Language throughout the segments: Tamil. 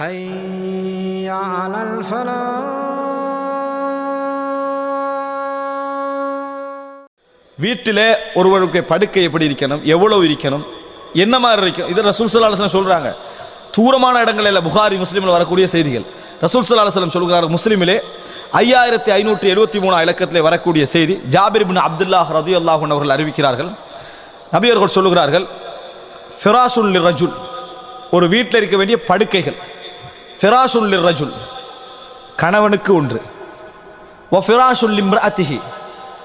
حي على الفلاح வீட்டிலே ஒருவருக்கு படுக்கை எப்படி இருக்கணும் எவ்வளவு இருக்கணும் என்ன மாதிரி இருக்கும் இது ரசூல் சல்லா அலுவலம் சொல்றாங்க தூரமான இடங்களில் புகாரி முஸ்லீமில் வரக்கூடிய செய்திகள் ரசூல் சல்லா அலுவலம் சொல்கிறார் முஸ்லீமிலே ஐயாயிரத்தி ஐநூற்றி எழுபத்தி மூணு இலக்கத்திலே வரக்கூடிய செய்தி ஜாபிர் பின் அப்துல்லாஹ் ரதி அல்லாஹன் அவர்கள் அறிவிக்கிறார்கள் நபி அவர்கள் சொல்லுகிறார்கள் ஃபிராசுல் ரஜுல் ஒரு வீட்டில் இருக்க வேண்டிய படுக்கைகள் ஃபிராசுல் ரஜுல் கணவனுக்கு ஒன்று. ஒ ஃபிராசுல் அத்திஹி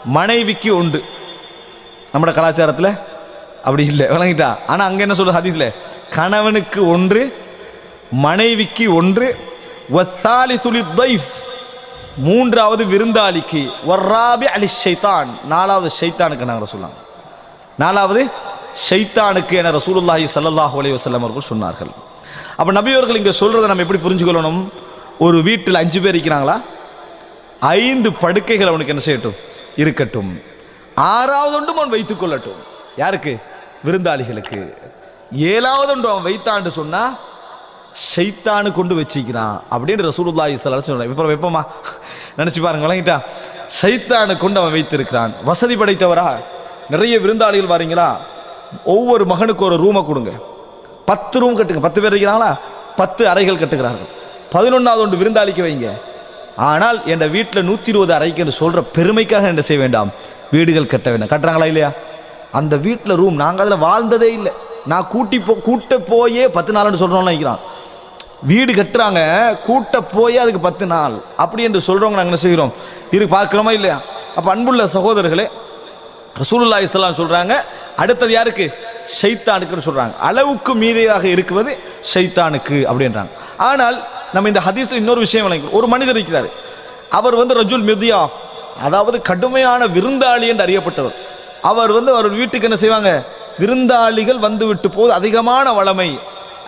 மனைவிக்கு ஒன்று. நம்ம கலாச்சாரத்தில் அப்படி இல்லை விளங்கிட்டா? ஆனால் அங்கே என்ன சொல்லுது ஹதீஸில்? கணவனுக்கு ஒன்று மனைவிக்கு ஒன்று. வத்தாலி சுலி தைஃப் மூன்றாவது விருந்தாளிக்கு. ஒர்ராபி அலி ஷைத்தான் நாலாவது ஷைத்தானுக்கு நாங்கள் சொல்லலாம் நாலாவது ஷைத்தானுக்கு என ரசூலுல்லாஹி சல்லாஹூ அலைஹி வசல்லம் அவர்கள் சொன்னார்கள். அப்போ நபியவர்கள் இங்க இங்கே சொல்றதை நம்ம எப்படி புரிஞ்சுக்கொள்ளணும்? ஒரு வீட்டில் அஞ்சு பேர் இருக்கிறாங்களா? ஐந்து படுக்கைகள் அவனுக்கு என்ன செய்யட்டும்? இருக்கட்டும். ஆறாவது ஒன்றும் அவன் வைத்துக் கொள்ளட்டும். யாருக்கு? விருந்தாளிகளுக்கு. ஏழாவது ஒன்று அவன் வைத்தான்னு சொன்னா ஷைத்தானு கொண்டு வச்சிக்கிறான் அப்படின்னு ரசூலுல்லா இஸ்லாம் சொன்னான் வஸல்லம் இப்போ வைப்போமா? நினைச்சு பாருங்க வழங்கிட்டா சைத்தானு கொண்டு அவன் வைத்திருக்கிறான். வசதி படைத்தவரா? நிறைய விருந்தாளிகள் வாரீங்களா? ஒவ்வொரு மகனுக்கு ஒரு ரூமை கொடுங்க. பத்து ரூம் கட்டுங்க. பத்து பேர் இருக்கிறாங்களா? பத்து அறைகள் கட்டுகிறார்கள். பதினொன்றாவது ஒன்று விருந்தாளிக்கு வைங்க. ஆனால் என் வீட்டில் நூற்றி இருபது அறைக்கு என்று சொல்கிற பெருமைக்காக என்ன செய்ய வேண்டாம்? வீடுகள் கட்ட வேண்டாம். கட்டுறாங்களா இல்லையா? அந்த வீட்டில் ரூம் நாங்கள் அதில் வாழ்ந்ததே இல்லை. நான் கூட்டி போ கூட்ட போயே பத்து நாள்னு சொல்கிறோம்னு நினைக்கிறான். வீடு கட்டுறாங்க கூட்ட போய் அதுக்கு பத்து நாள். அப்படி என்று சொல்கிறவங்க நாங்கள் என்ன செய்கிறோம்? இது பார்க்குறோமா இல்லையா? அப்போ அன்புள்ள சகோதரர்களே ரசூலுல்லா இஸ்லாம் சொல்கிறாங்க அடுத்தது யாருக்கு? ஷைத்தானுக்குன்னு சொல்கிறாங்க அளவுக்கு மீதியாக இருக்குவது ஷைத்தானுக்கு அப்படின்றாங்க. ஆனால் நம்ம இந்த ஹதீஸில் இன்னொரு விஷயம் விளங்கி ஒரு மனிதர் இருக்கிறார். அவர் வந்து ரஜுல் மிதியாஃப் அதாவது கடுமையான விருந்தாளி என்று அறியப்பட்டவர். அவர் வந்து அவர் வீட்டுக்கு என்ன செய்வாங்க? விருந்தாளிகள் வந்து விட்டு போது அதிகமான வளமை.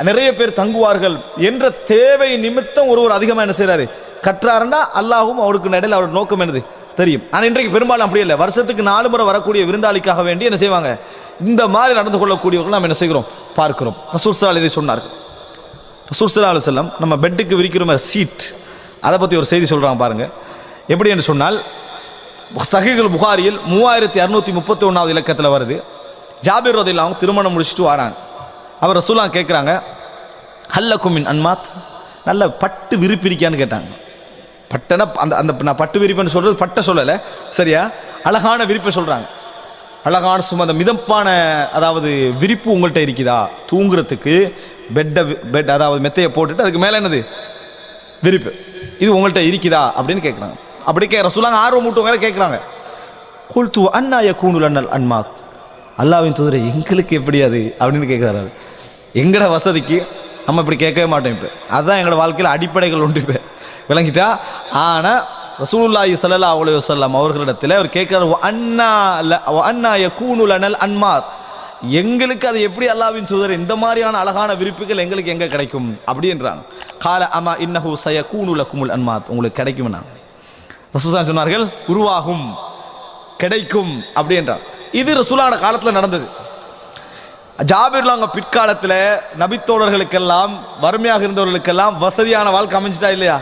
நிறைய பேர் தங்குவார்கள் என்ற தேவை நிமித்தம் ஒருவர் அதிகமாக என்ன செய்கிறாரு கற்றாருன்னா அல்லாஹும் அவருக்கு நடையில் அவரோட நோக்கம் என்னது? தெரியும். ஆனால் இன்றைக்கு பெரும்பாலும் அப்படி இல்லை. வருஷத்துக்கு நாலு முறை வரக்கூடிய விருந்தாளிக்காக வேண்டி என்ன செய்வாங்க? இந்த மாதிரி நடந்து கொள்ளக்கூடியவர்கள் நாம் என்ன செய்கிறோம்? பார்க்கிறோம். ரசூர்சலால் இதை சொன்னார்கள். ரசூல் அலி செல்லம் நம்ம பெட்டுக்கு விரிக்கிற சீட். அதை பற்றி ஒரு செய்தி சொல்கிறாங்க பாருங்கள் எப்படி என்று சொன்னால் சகைகள் புகாரியில் மூவாயிரத்தி அறுநூற்றி முப்பத்தி ஒன்றாவது இலக்கத்தில் வருது. ஜாபீர் ரதில் அவங்க திருமணம் முடிச்சுட்டு வராங்க. அவர் ரசூலா கேட்குறாங்க ஹல்லக்குமின் அன்மாத்? நல்ல பட்டு விரிப்பிரிக்கான்னு கேட்டாங்க. பட்டனா அந்த அந்த நான் பட்டு விரிப்புன்னு சொல்கிறது பட்டை சொல்லலை. சரியா? அழகான விரிப்பை சொல்கிறாங்க அழகான சும்மா அந்த மிதப்பான அதாவது விரிப்பு உங்கள்கிட்ட இருக்குதா? தூங்குறதுக்கு பெட்டை பெட் அதாவது மெத்தையை போட்டுட்டு அதுக்கு மேலே என்னது? விரிப்பு. இது உங்கள்கிட்ட இருக்குதா? அப்படின்னு கேட்குறாங்க அப்படி கேட்குற சொல்லாங்க ஆர்வம் மூட்டவங்க கேட்குறாங்க குல்து அண்ணா யக்கூனுல் அண்ணல் அன்மாத். அல்லாவின் தூதரை எங்களுக்கு எப்படி அது? அப்படின்னு கேட்குறாரு எங்கட வசதிக்கு நம்ம இப்படி கேட்கவே மாட்டோம் இப்போ. அதுதான் எங்களோட வாழ்க்கையில் அடிப்படைகள் உண்டு இப்போ. விளங்கிட்டா? ஆனால் ரசூலுல்லாஹி சல்லா அலி வஸல்லம் அவர்களிடத்தில் அவர் கேட்கிறார் அண்ணா அண்ணா யக்கூனுல் அனல் அன்மார். எங்களுக்கு அது எப்படி அல்லாவின் தூதர் இந்த மாதிரியான அழகான விருப்புகள் எங்களுக்கு எங்கே கிடைக்கும்? அப்படின்றாங்க கால அமா இன்னஹு கூனுல குமுல் அன்மாத் உங்களுக்கு கிடைக்கும்னா ரசூசான் சொன்னார்கள் உருவாகும் கிடைக்கும். அப்படின்றார் இது ரசூலான காலத்தில் நடந்தது. ஜாபிர்லாங்க பிற்காலத்தில் நபித்தோழர்களுக்கெல்லாம் வறுமையாக இருந்தவர்களுக்கெல்லாம் வசதியான வாழ்க்கை அமைஞ்சிட்டா இல்லையா?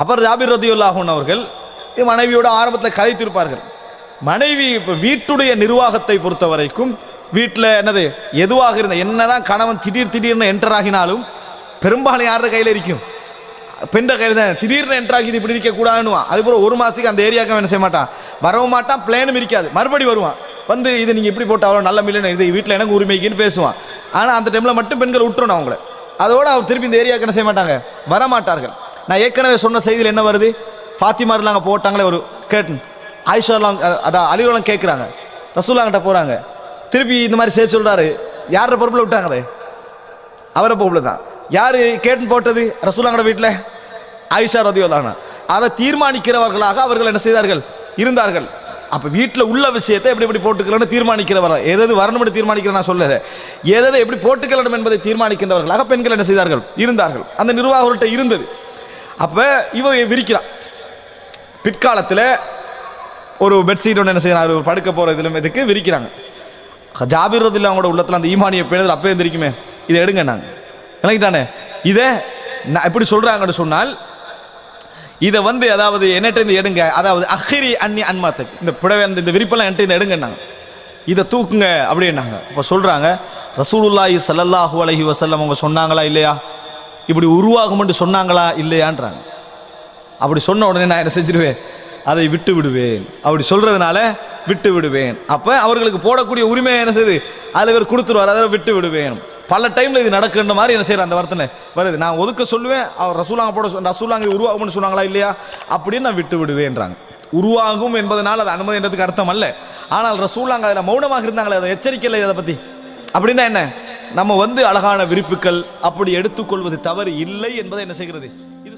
அப்புறம் ஜாபிர் ரதியுல்லாஹூன் அவர்கள் மனைவியோட ஆரம்பத்தில் கதைத்திருப்பார்கள். மனைவி இப்போ வீட்டுடைய நிர்வாகத்தை பொறுத்த வரைக்கும் வீட்டில் என்னது எதுவாக இருந்த என்னதான் கணவன் திடீர் திடீர்னு என்டர் ஆகினாலும் பெரும்பாலும் யாரோட கையில் இருக்கும்? பெண்ட கையில் தான். திடீர்னு என்டர் இது இப்படி இருக்க கூடாதுன்னுவான். அதுக்கப்புறம் ஒரு மாதத்துக்கு அந்த ஏரியாவுக்கு என்ன செய்ய மாட்டான்? வரவும் மாட்டான் பிளேனும் இருக்காது. மறுபடி வருவான். வந்து இது நீங்கள் இப்படி போட்டால் அவ்வளோ நல்ல மில்லுன்னு இது வீட்டில் எனக்கு உரிமைக்குன்னு பேசுவான். ஆனால் அந்த டைமில் மட்டும் பெண்கள் விட்டுறணும் அவங்கள. அதோடு அவர் திருப்பி இந்த ஏரியாவுக்கு என்ன செய்ய மாட்டாங்க? வரமாட்டார்கள். நான் ஏற்கனவே சொன்ன செய்தியில் என்ன வருது? ஃபாத்திமாரில் அங்கே போட்டாங்களே ஒரு கேட்டன் ஆயிஷாலாம் அதான் அலிவலாம் கேட்குறாங்க ரசூலாங்கிட்ட போகிறாங்க திருப்பி இந்த மாதிரி செய்ய சொல்கிறாரு யார பொறுப்பில் விட்டாங்களே அவரை பொறுப்பில் தான். யார் கேட்டன் போட்டது? ரசூலாங்கட வீட்டில் ஆயிஷா ரதியோதானா அதை தீர்மானிக்கிறவர்களாக அவர்கள் என்ன செய்தார்கள்? இருந்தார்கள். அப்போ வீட்டில் உள்ள விஷயத்தை எப்படி எப்படி போட்டுக்கலாம்னு தீர்மானிக்கிறவர்? எதாவது வரணும்னு தீர்மானிக்கிற நான் சொல்லல. எதை எப்படி போட்டுக்கலாம் என்பதை தீர்மானிக்கின்றவர்களாக பெண்கள் என்ன செய்தார்கள்? இருந்தார்கள். அந்த நிர்வாகர்கள்ட்ட இருந்தது. அப்போ இவ விரிக்கிறான். பிற்காலத்தில் ஒரு பெட்ஷீட் ஒன்று என்ன செய்யறாங்க ஒரு படுக்க போகிற இதில் இதுக்கு விரிக்கிறாங்க. ஜாபிர் ரதில் அவங்களோட உள்ளத்தில் அந்த ஈமானிய பேணுதல் அப்போ எந்திரிக்குமே. இதை எடுங்க நாங்கள் விளங்கிட்டானே? இதை நான் எப்படி சொல்கிறாங்கன்னு சொன்னால் இதை வந்து அதாவது என்னட்ட இருந்து எடுங்க. அதாவது அஹிரி அன்னி அன்மாத்துக்கு இந்த புடவை அந்த இந்த விரிப்பெல்லாம் என்கிட்ட இருந்து எடுங்கன்னாங்க இதை தூக்குங்க அப்படின்னாங்க. இப்போ சொல்கிறாங்க ரசூலுல்லாஹி சல்லல்லாஹு அலஹி வசல்லம் அவங்க சொன்னாங்களா இல்லையா? இப்படி உருவாகும்னு சொன்னாங்களா? இல்லையான்றாங்க. அப்படி சொன்ன உடனே நான் என்ன செஞ்சிருவேன்? அதை விட்டு விடுவேன். அப்படி சொல்றதுனால விட்டு விடுவேன். அப்ப அவர்களுக்கு போடக்கூடிய உரிமை என்ன செய்யுது அதுல இவர் கொடுத்துருவார் அதை விட்டு விடுவேன். பல டைம்ல இது நடக்குன்ற மாதிரி என்ன செய்யற அந்த வார்த்தை வருது. நான் ஒதுக்க சொல்லுவேன் அவர் ரசூலாங்க போட ரசூலாங்க உருவாகும்னு சொன்னாங்களா இல்லையா? அப்படின்னு நான் விட்டு விடுவேன்றாங்க. உருவாகும் என்பதனால் அது அனுமதின்றதுக்கு அர்த்தம் அல்ல. ஆனால் ரசூலாங்க அதில் மௌனமாக இருந்தாங்களே அதை எச்சரிக்கலை அதை பற்றி அப்படின்னா என்ன? நம்ம வந்து அழகான விரிப்புகள் அப்படி எடுத்துக்கொள்வது தவறு இல்லை என்பதை என்ன செய்கிறது? இது